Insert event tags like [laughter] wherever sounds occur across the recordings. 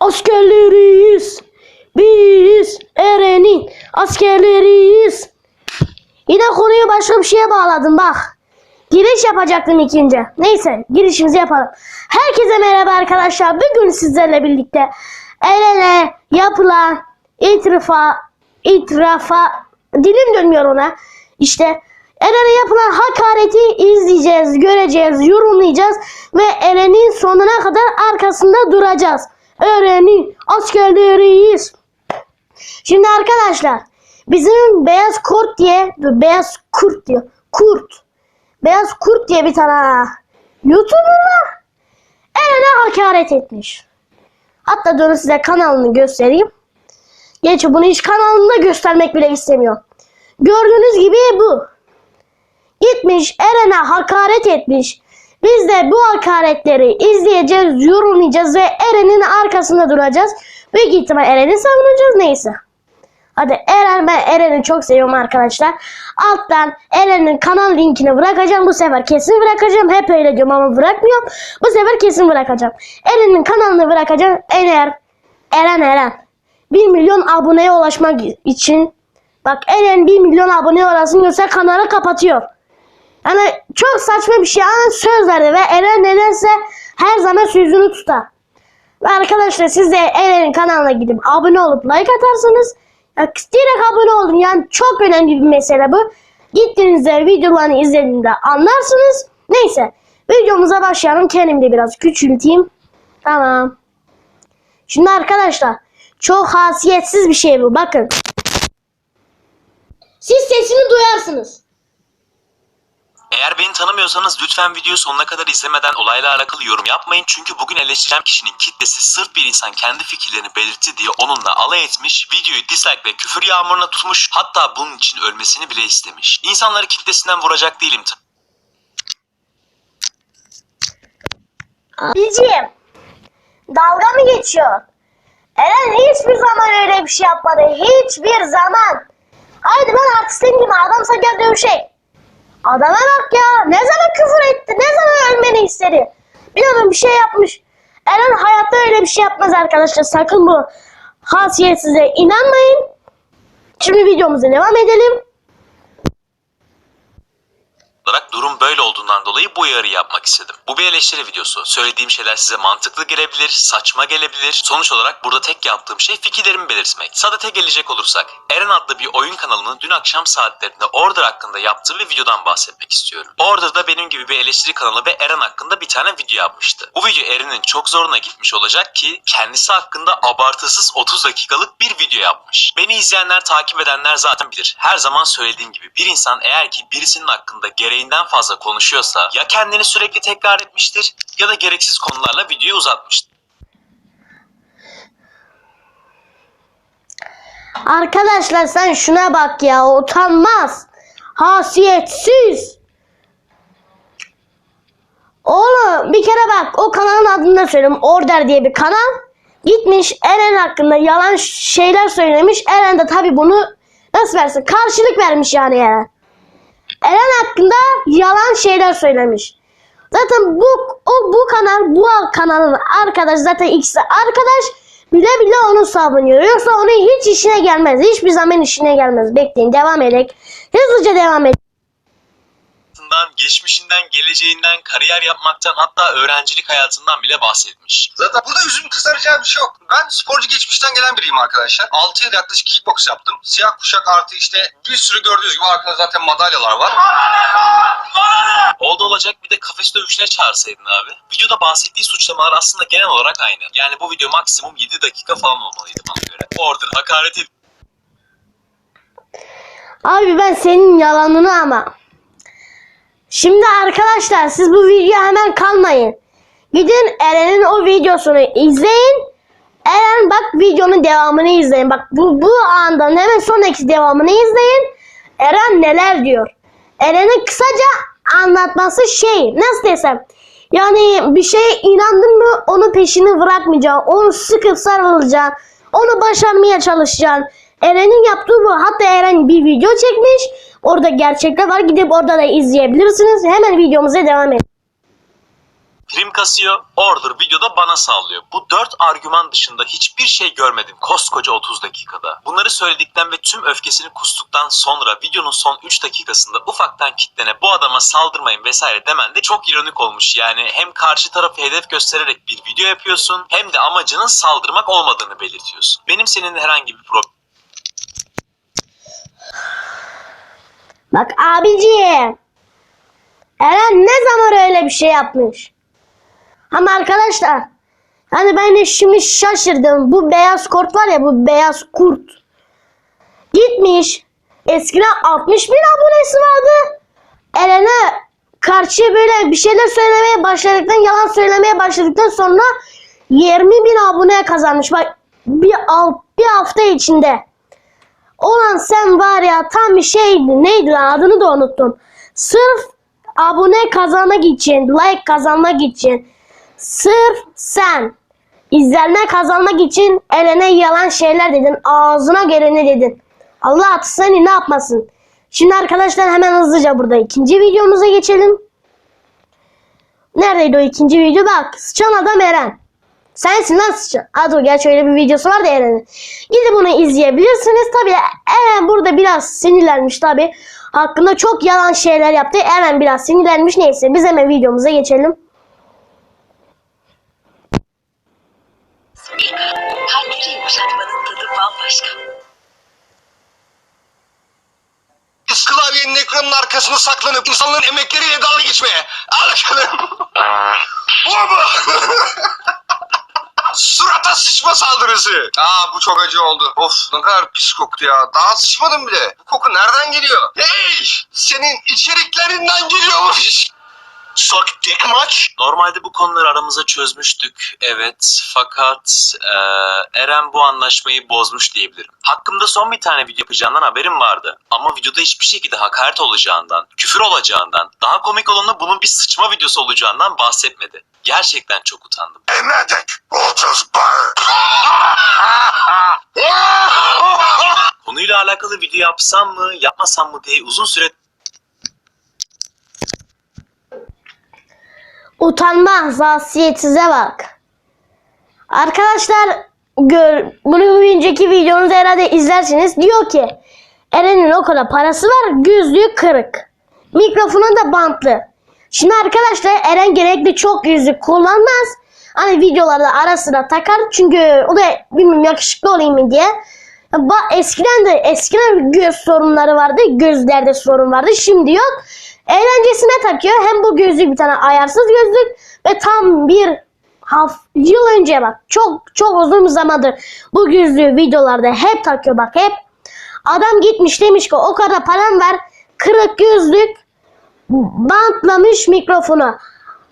askerleriyiz. Biz Eren'in askerleriyiz. Yine konuyu başka bir şeye bağladım bak. Giriş yapacaktım ikinci. Neyse girişimizi yapalım. Herkese merhaba arkadaşlar. Bugün sizlerle birlikte Eren'e yapılan itirafa, itirafa dilim dönmüyor ona. İşte Eren'e yapılan hakareti izleyeceğiz, göreceğiz, yorumlayacağız ve Eren'in sonuna kadar arkasında duracağız. Eren'in askerleriyiz. Şimdi arkadaşlar bizim beyaz kurt diye beyaz kurt diyor. Kurt. Beyaz kurt diye bir tane YouTuber var. Eren'e hakaret etmiş. Hatta dur size kanalını göstereyim. Gerçi bunu hiç kanalında göstermek bile istemiyor. Gördüğünüz gibi bu. Gitmiş Eren'e hakaret etmiş. Biz de bu hakaretleri izleyeceğiz, yorumlayacağız ve Eren'in arkasında duracağız. Büyük ihtimal Eren'i savunacağız neyse. Hadi Eren ben Eren'i çok seviyorum arkadaşlar. Alttan Eren'in kanal linkini bırakacağım. Bu sefer kesin bırakacağım. Hep öyle diyorum ama bırakmıyorum. Bu sefer kesin bırakacağım. Eren'in kanalını bırakacağım. Eğer Eren Eren 1 milyon aboneye ulaşmak için bak Eren 1 milyon aboneye ulaşsın yoksa kanalı kapatıyor. Yani çok saçma bir şey ama söz verdi ve Eren nedense her zaman sözünü tutar. Ve arkadaşlar siz de Eren'in kanalına gidip abone olup like atarsanız ya direkt abone olun. Yani çok önemli bir mesele bu. Gittiğinizde videolarını izlediğinde anlarsınız. Neyse videomuza başlayalım. Kendimi de biraz küçülteyim. Tamam. Şimdi arkadaşlar çok hasiyetsiz bir şey bu. Bakın. Siz sesini duyarsınız. Eğer beni tanımıyorsanız lütfen videoyu sonuna kadar izlemeden olayla alakalı yorum yapmayın. Çünkü bugün eleştireceğim kişinin kitlesi sırf bir insan kendi fikirlerini belirtti diye onunla alay etmiş, videoyu dislike ve küfür yağmuruna tutmuş, hatta bunun için ölmesini bile istemiş. İnsanları kitlesinden vuracak değilim tabii. Dalga mı geçiyor? Eren hiçbir zaman öyle bir şey yapmadı. Hiçbir zaman. Haydi ben artistim gibi adamsa gel dövüşek. Adama bak ya. Ne zaman küfür etti? Ne zaman ölmeni istedi? Biliyorum bir şey yapmış. Eren hayatta öyle bir şey yapmaz arkadaşlar. Sakın bu hasiyetsize inanmayın. Şimdi videomuza devam edelim. Olarak durum böyle olduğundan dolayı bu uyarı yapmak istedim. Bu bir eleştiri videosu. Söylediğim şeyler size mantıklı gelebilir, saçma gelebilir. Sonuç olarak burada tek yaptığım şey fikirlerimi belirtmek. Sadete gelecek olursak, Eren adlı bir oyun kanalının dün akşam saatlerinde Order hakkında yaptığı bir videodan bahsetmek istiyorum. Order'da benim gibi bir eleştiri kanalı ve Eren hakkında bir tane video yapmıştı. Bu video Eren'in çok zoruna gitmiş olacak ki kendisi hakkında abartısız 30 dakikalık bir video yapmış. Beni izleyenler, takip edenler zaten bilir. Her zaman söylediğim gibi bir insan eğer ki birisinin hakkında gereğinden fazla konuşuyorsa ya kendini sürekli tekrar etmiştir ya da gereksiz konularla videoyu uzatmıştır. Arkadaşlar sen şuna bak ya utanmaz. Hasiyetsiz. Oğlum bir kere bak o kanalın adını da söyleyeyim. Order diye bir kanal. Gitmiş Eren hakkında yalan şeyler söylemiş. Eren de tabi bunu nasıl versin? Karşılık vermiş yani Eren. Eren hakkında yalan şeyler söylemiş. Zaten bu o bu kanal bu kanalın arkadaş zaten ikisi arkadaş bile bile onu savunuyor. Yoksa onun hiç işine gelmez. Hiçbir zaman işine gelmez. Bekleyin devam edelim. Hızlıca devam edelim. Hayatından, geçmişinden, geleceğinden, kariyer yapmaktan hatta öğrencilik hayatından bile bahsetmiş. Zaten burada yüzümü kızaracağı bir şey yok. Ben sporcu geçmişten gelen biriyim arkadaşlar. 6 yıl yaklaşık kickbox yaptım. Siyah kuşak artı işte bir sürü gördüğünüz gibi arkada zaten madalyalar var. Oldu olacak bir de kafes dövüşüne çağırsaydın abi. Videoda bahsettiği suçlamalar aslında genel olarak aynı. Yani bu video maksimum 7 dakika falan olmalıydı bana göre. Order hakaret edip Abi ben senin yalanını ama. Şimdi arkadaşlar siz bu videoya hemen kalmayın. Gidin Eren'in o videosunu izleyin. Eren bak videonun devamını izleyin. Bak bu, bu andan hemen sonraki devamını izleyin. Eren neler diyor. Eren'in kısaca anlatması şey nasıl desem. Yani bir şeye inandın mı onun peşini bırakmayacaksın. Onu sıkıp sarılacaksın. Onu başarmaya çalışacaksın. Eren'in yaptığı bu. Hatta Eren bir video çekmiş. Orada gerçekler var. Gidip orada da izleyebilirsiniz. Hemen videomuza devam edelim. prim kasıyor, order videoda bana sallıyor. Bu dört argüman dışında hiçbir şey görmedim koskoca 30 dakikada. Bunları söyledikten ve tüm öfkesini kustuktan sonra videonun son 3 dakikasında ufaktan kitlene bu adama saldırmayın vesaire demen de çok ironik olmuş. Yani hem karşı tarafı hedef göstererek bir video yapıyorsun hem de amacının saldırmak olmadığını belirtiyorsun. Benim seninle herhangi bir problem Bak abiciğim. Eren ne zaman öyle bir şey yapmış? Ama arkadaşlar hani ben de şimdi şaşırdım. Bu beyaz kurt var ya bu beyaz kurt. Gitmiş. Eskiden 60 bin abonesi vardı. Eren'e karşı böyle bir şeyler söylemeye başladıktan yalan söylemeye başladıktan sonra 20 bin abone kazanmış. Bak bir, bir hafta içinde. Olan sen var ya tam bir şeydi. Neydi lan adını da unuttum. Sırf abone kazanmak için, like kazanmak için. Sırf sen izlenme kazanmak için eline yalan şeyler dedin. Ağzına geleni dedin. Allah atı seni ne yapmasın. Şimdi arkadaşlar hemen hızlıca burada ikinci videomuza geçelim. Neredeydi o ikinci video? Bak sıçan adam Eren. Sensin lan sıçan. Dur gerçi öyle bir videosu var da Eren'in. Gidip bunu izleyebilirsiniz. Tabi Eren burada biraz sinirlenmiş tabi. Hakkında çok yalan şeyler yaptı. Eren biraz sinirlenmiş. Neyse biz hemen videomuza geçelim. Kalpleri yumuşatmanın tadı bambaşka. Biz klavyenin ekranın arkasına saklanıp insanların emekleriyle dalga geçmeye. Al bakalım. [laughs] Vurma. [laughs] Surata sıçma saldırısı. Aa bu çok acı oldu. Of ne kadar pis koktu ya. Daha sıçmadım bile. Bu koku nereden geliyor? Hey! Senin içeriklerinden geliyormuş. Suck dick much? Normalde bu konuları aramıza çözmüştük. Evet fakat eee, Eren bu anlaşmayı bozmuş diyebilirim. Hakkımda son bir tane video yapacağından haberim vardı. Ama videoda hiçbir şekilde hakaret olacağından, küfür olacağından, daha komik olanı bunun bir sıçma videosu olacağından bahsetmedi. Gerçekten çok utandım. Emedik 30 bar. [laughs] Konuyla alakalı video yapsam mı, yapmasam mı diye uzun süre Utanma zasiyetsize bak. Arkadaşlar gör, bunu bir önceki videonuzu herhalde izlersiniz. Diyor ki Eren'in o kadar parası var gözlüğü kırık. Mikrofonu da bantlı. Şimdi arkadaşlar Eren genellikle çok yüzük kullanmaz. Hani videolarda ara sıra takar çünkü o da bilmiyorum yakışıklı olayım mı diye. Ba eskiden de eskiden göz sorunları vardı. Gözlerde sorun vardı. Şimdi yok. Eğlencesine takıyor. Hem bu gözlük bir tane ayarsız gözlük ve tam bir haf yıl önce bak çok çok uzun zamandır bu gözlüğü videolarda hep takıyor bak hep. Adam gitmiş demiş ki o kadar param var kırık gözlük bantlamış mikrofonu.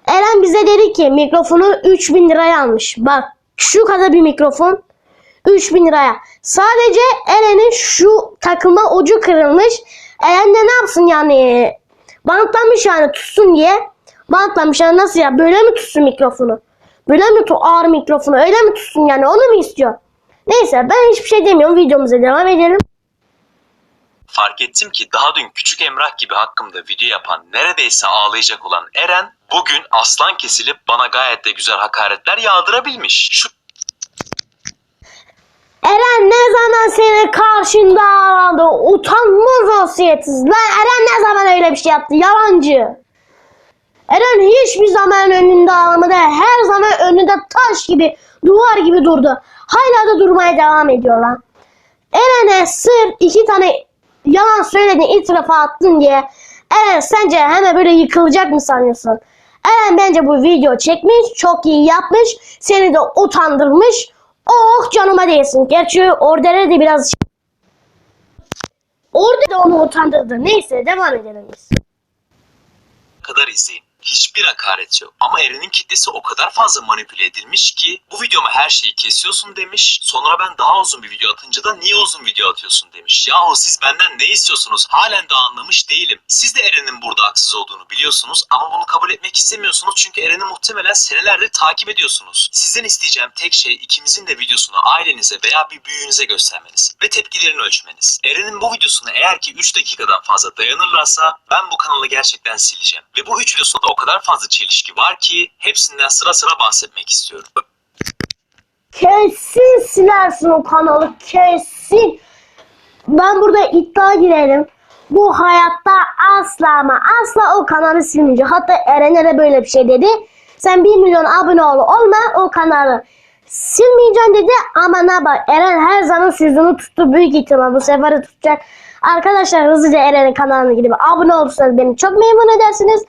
Eren bize dedi ki mikrofonu 3000 liraya almış. Bak şu kadar bir mikrofon 3000 liraya. Sadece Eren'in şu takılma ucu kırılmış. Eren de ne yapsın yani? Bantlamış yani tutsun diye. Bantlamış yani nasıl ya? Böyle mi tutsun mikrofonu? Böyle mi tu ağır mikrofonu? Öyle mi tutsun yani? Onu mu istiyor? Neyse ben hiçbir şey demiyorum. Videomuza devam edelim. Fark ettim ki daha dün Küçük Emrah gibi hakkımda video yapan, neredeyse ağlayacak olan Eren bugün aslan kesilip bana gayet de güzel hakaretler yağdırabilmiş. Şu Eren ne zaman senin karşında ağladı? Utanmaz vasiyetsiz. Lan Eren ne zaman öyle bir şey yaptı? Yalancı. Eren hiçbir zaman önünde ağlamadı. Her zaman önünde taş gibi, duvar gibi durdu. Hala da durmaya devam ediyor lan. Eren'e sır iki tane yalan söyledin, itirafı attın diye. Eren sence hemen böyle yıkılacak mı sanıyorsun? Eren bence bu video çekmiş, çok iyi yapmış, seni de utandırmış. Oh canıma değsin. Gerçi orada de biraz Orada da onu utandırdı. Neyse devam edelim biz. kadar izleyin. Hiçbir hakaret yok. Ama Eren'in kitlesi o kadar fazla manipüle edilmiş ki bu videoma her şeyi kesiyorsun demiş. Sonra ben daha uzun bir video atınca da niye uzun video atıyorsun demiş. Yahu siz benden ne istiyorsunuz? Halen de anlamış değilim. Siz de Eren'in burada haksız olduğunu biliyorsunuz ama bunu kabul etmek istemiyorsunuz çünkü Eren'i muhtemelen senelerdir takip ediyorsunuz. Sizden isteyeceğim tek şey ikimizin de videosunu ailenize veya bir büyüğünüze göstermeniz ve tepkilerini ölçmeniz. Eren'in bu videosunu eğer ki 3 dakikadan fazla dayanırlarsa ben bu kanalı gerçekten sileceğim. Ve bu 3 videosunu da o kadar fazla çelişki var ki hepsinden sıra sıra bahsetmek istiyorum. Kesin silersin o kanalı kesin. Ben burada iddia girerim. Bu hayatta asla ama asla o kanalı silmeyecek. Hatta Eren'e de böyle bir şey dedi. Sen 1 milyon abone ol olma o kanalı silmeyeceksin dedi ama ne bak Eren her zaman sözünü tuttu büyük ihtimal bu sefer tutacak. Arkadaşlar hızlıca Eren'in kanalına gidip abone olursanız beni çok memnun edersiniz.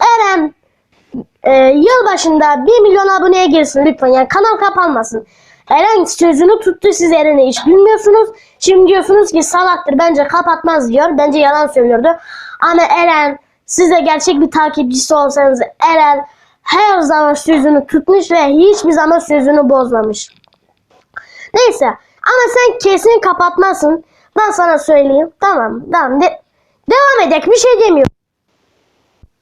Eren e, yılbaşında 1 milyon aboneye girsin lütfen. Yani kanal kapanmasın. Eren sözünü tuttu siz Eren'i hiç bilmiyorsunuz. Şimdi diyorsunuz ki salaktır bence kapatmaz diyor. Bence yalan söylüyordu. Ama Eren siz de gerçek bir takipçisi olsanız Eren her zaman sözünü tutmuş ve hiçbir zaman sözünü bozmamış. Neyse ama sen kesin kapatmasın. Ben sana söyleyeyim. Tamam tamam. De- devam edek bir şey demiyorum.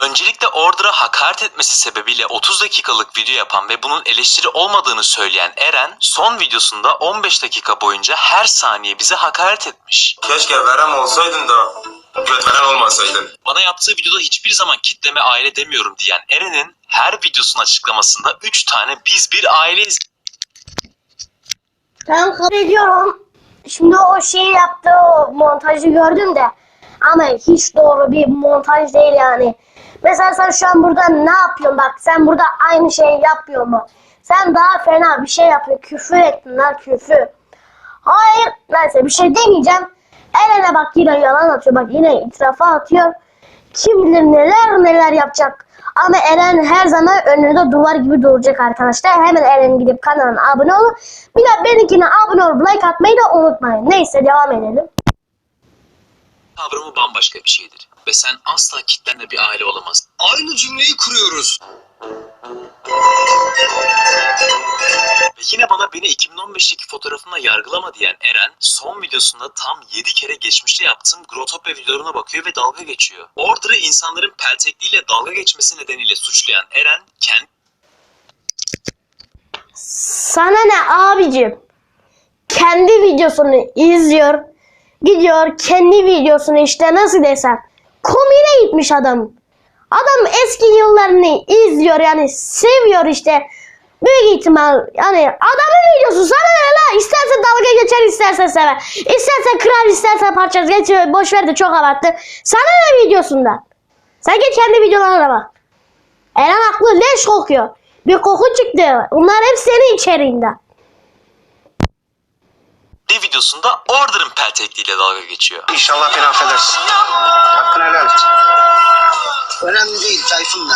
Öncelikle Order'a hakaret etmesi sebebiyle 30 dakikalık video yapan ve bunun eleştiri olmadığını söyleyen Eren son videosunda 15 dakika boyunca her saniye bize hakaret etmiş. Keşke verem olsaydın da göt veren olmasaydın. Bana yaptığı videoda hiçbir zaman kitleme aile demiyorum diyen Eren'in her videosunun açıklamasında 3 tane biz bir aileyiz Ben kabul ediyorum. Şimdi o şeyi yaptı, o montajı gördüm de. Ama hiç doğru bir montaj değil yani. Mesela sen şu an burada ne yapıyorsun bak sen burada aynı şeyi yapmıyor mu? Sen daha fena bir şey yapıyorsun. Küfür ettin lan küfür. Hayır neyse bir şey demeyeceğim. Eren'e bak yine yalan atıyor. Bak yine itrafa atıyor. Kim bilir neler neler yapacak. Ama Eren her zaman önünde duvar gibi duracak arkadaşlar. Hemen Eren'in gidip kanalına abone olun. Bir de benimkine abone olup like atmayı da unutmayın. Neyse devam edelim. kavramı bambaşka bir şeydir. Ve sen asla kitlenle bir aile olamazsın. Aynı cümleyi kuruyoruz. Ve yine bana beni 2015'teki fotoğrafımla yargılama diyen Eren son videosunda tam 7 kere geçmişte yaptığım Grotopya videolarına bakıyor ve dalga geçiyor. Order'ı insanların peltekliğiyle dalga geçmesi nedeniyle suçlayan Eren kendi Sana ne abicim? Kendi videosunu izliyor. Gidiyor kendi videosunu işte nasıl desem. Komiğine gitmiş adam. Adam eski yıllarını izliyor yani seviyor işte. Büyük ihtimal yani adamın videosu sana ne la? İsterse dalga geçer isterse sever. İsterse kırar isterse parçası geçiyor. Boş ver de çok abarttı. Sana ne videosundan? Sen git kendi videolarına bak. Eren haklı leş kokuyor. Bir koku çıktı. Bunlar hep senin içeriğinden. Videosunda Order'ın peltekliğiyle dalga geçiyor. İnşallah beni affedersin. Hakkını helal et. Önemli değil Tayfun da.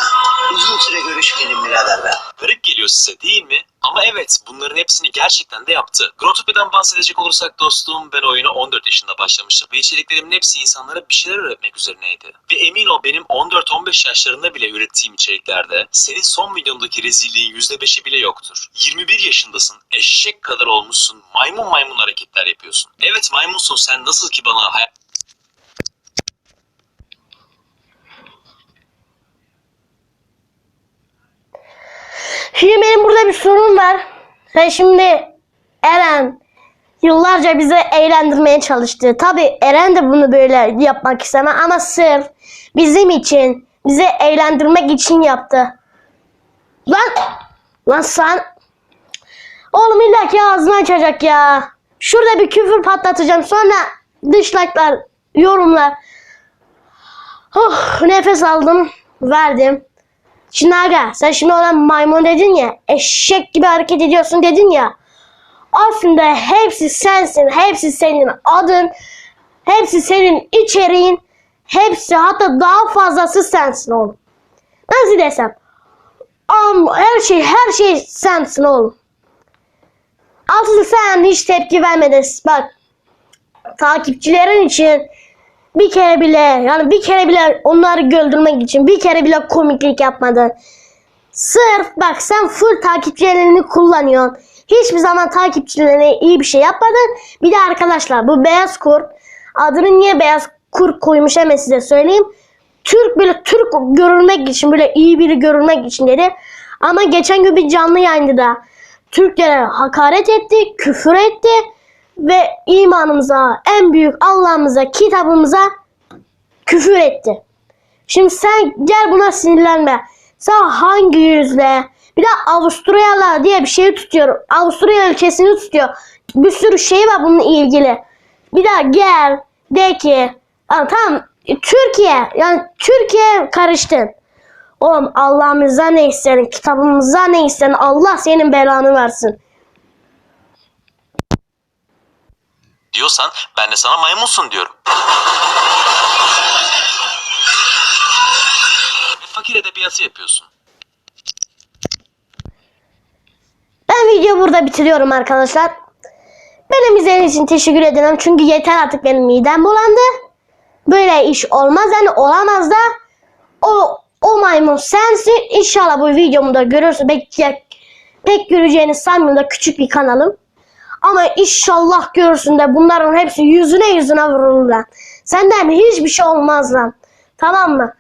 Uzun süre görüşmeyelim birader be. Garip geliyor size değil mi? Ama evet bunların hepsini gerçekten de yaptı. Grotopya'dan bahsedecek olursak dostum ben oyuna 14 yaşında başlamıştım ve içeriklerimin hepsi insanlara bir şeyler öğretmek üzerineydi. Ve emin ol benim 14-15 yaşlarında bile ürettiğim içeriklerde senin son videondaki rezilliğin %5'i bile yoktur. 21 yaşındasın, eşek kadar olmuşsun, maymun maymun hareketler yapıyorsun. Evet maymunsun sen nasıl ki bana hayat Şimdi benim burada bir sorun var. Sen şimdi Eren yıllarca bizi eğlendirmeye çalıştı. Tabi Eren de bunu böyle yapmak istemez ama sırf bizim için, bizi eğlendirmek için yaptı. Lan, lan sen... Oğlum illa ağzını açacak ya. Şurada bir küfür patlatacağım. Sonra dışlaklar, yorumlar. Oh, nefes aldım, verdim. Şimdi aga sen şimdi ona maymun dedin ya eşek gibi hareket ediyorsun dedin ya. Aslında hepsi sensin hepsi senin adın hepsi senin içeriğin hepsi hatta daha fazlası sensin oğlum. Nasıl desem? Am, her şey her şey sensin oğlum. Aslında sen hiç tepki vermedin. Bak takipçilerin için bir kere bile yani bir kere bile onları güldürmek için bir kere bile komiklik yapmadın. Sırf bak sen full takipçilerini kullanıyorsun. Hiçbir zaman takipçilerine iyi bir şey yapmadın. Bir de arkadaşlar bu beyaz kurt adını niye beyaz kurt koymuş hemen size söyleyeyim. Türk böyle Türk görülmek için böyle iyi biri görülmek için dedi. Ama geçen gün bir canlı yayında da Türklere hakaret etti, küfür etti ve imanımıza, en büyük Allah'ımıza, kitabımıza küfür etti. Şimdi sen gel buna sinirlenme. Sen hangi yüzle? Bir de Avusturyalılar diye bir şey tutuyor. Avusturya ülkesini tutuyor. Bir sürü şey var bununla ilgili. Bir daha gel de ki tamam Türkiye yani Türkiye karıştın. Oğlum Allah'ımıza ne isterin, kitabımıza ne isterin, Allah senin belanı versin. Diyorsan ben de sana maymunsun diyorum. Ve fakir edebiyatı yapıyorsun. Ben videoyu burada bitiriyorum arkadaşlar. Benim izlediğiniz için teşekkür ederim. Çünkü yeter artık benim midem bulandı. Böyle iş olmaz yani olamaz da. O, o maymun sensin. İnşallah bu videomu da görürsün. Pek, pek göreceğini sanmıyorum da küçük bir kanalım. Ama inşallah görürsün de bunların hepsi yüzüne yüzüne vurulur lan. Senden hiçbir şey olmaz lan. Tamam mı?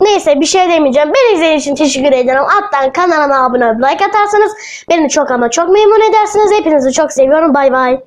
Neyse bir şey demeyeceğim. Beni izlediğiniz için teşekkür ederim. Alttan kanalıma abone olup like atarsanız beni çok ama çok memnun edersiniz. Hepinizi çok seviyorum. Bay bay.